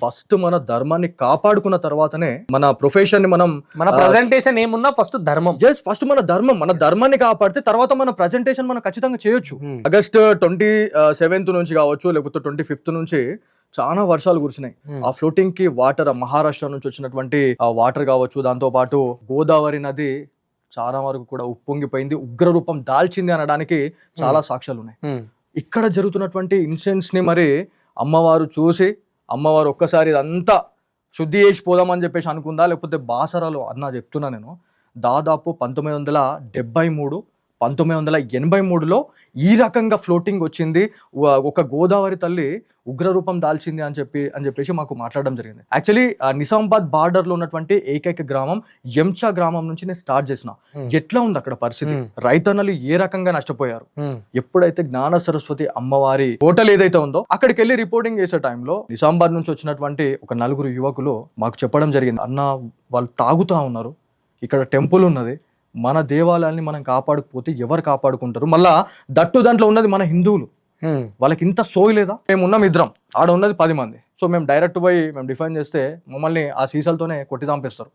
First మన ధర్మాన్ని కాపాడుకున్న తర్వాతనే మన ప్రొఫెషన్ని మనం మన ప్రజెంటేషన్ ఏమున్నా ఫస్ట్ ధర్మం జస్ట్ ఫస్ట్ మన ధర్మం మన ధర్మాన్ని కాపాడితే తర్వాత మన ప్రజెంటేషన్ మనం ఖచ్చితంగా చేయొచ్చు Hmm. ఆగస్ట్ ట్వంటీ సెవెంత్ నుంచి కావచ్చు లేకపోతే ట్వంటీ ఫిఫ్త్ నుంచి చాలా వర్షాలు కురిసినాయి Hmm. ఆ ఫ్లోటింగ్కి వాటర్ మహారాష్ట్ర నుంచి వచ్చినటువంటి ఆ వాటర్ కావచ్చు దాంతో పాటు గోదావరి నది చాలా వరకు కూడా ఉప్పొంగిపోయింది ఉగ్ర రూపం దాల్చింది అనడానికి చాలా సాక్ష్యాలు ఉన్నాయి ఉమ్. ఇక్కడ జరుగుతున్నటువంటి ఇన్సిడెంట్స్ని మరి అమ్మవారు చూసి అమ్మవారు ఒక్కసారి ఇదంతా శుద్ధి చేసి పోదామని చెప్పేసి అనుకుందా? లేకపోతే బాసరాలు అన్న చెప్తున్నా నేను. దాదాపు పంతొమ్మిది వందల డెబ్బై మూడు పంతొమ్మిది వందల ఎనభై మూడులో ఈ రకంగా ఫ్లోటింగ్ వచ్చింది. ఒక గోదావరి తల్లి ఉగ్రరూపం దాల్చింది అని చెప్పి అని చెప్పేసి మాకు మాట్లాడడం జరిగింది. యాక్చువల్లీ నిజామాబాద్ బార్డర్లో ఉన్నటువంటి ఏకైక గ్రామం ఎంచా గ్రామం నుంచి నేను స్టార్ట్ చేసిన. ఎట్లా ఉంది అక్కడ పరిస్థితి. రైతన్నలు ఏ రకంగా నష్టపోయారు. ఎప్పుడైతే జ్ఞాన సరస్వతి అమ్మవారి హోటల్ ఏదైతే ఉందో అక్కడికి వెళ్ళి రిపోర్టింగ్ చేసే టైంలో నిజామాబాద్ నుంచి వచ్చినటువంటి ఒక నలుగురు యువకులు మాకు చెప్పడం జరిగింది. అన్న వాళ్ళు తాగుతా ఉన్నారు. ఇక్కడ టెంపుల్ ఉన్నది. మన దేవాలయాల్ని మనం కాపాడకపోతే ఎవరు కాపాడుకుంటారు? మళ్ళా దట్టు దాంట్లో ఉన్నది మన హిందువులు. వాళ్ళకి ఇంత సోయి లేదా? మేము ఉన్నాం ఇద్దరం. ఆడ ఉన్నది పది మంది. సో మేము డైరెక్ట్ పోయి మేము డిఫైన్ చేస్తే మమ్మల్ని ఆ సీసాలతోనే కొట్టి చంపేస్తారు.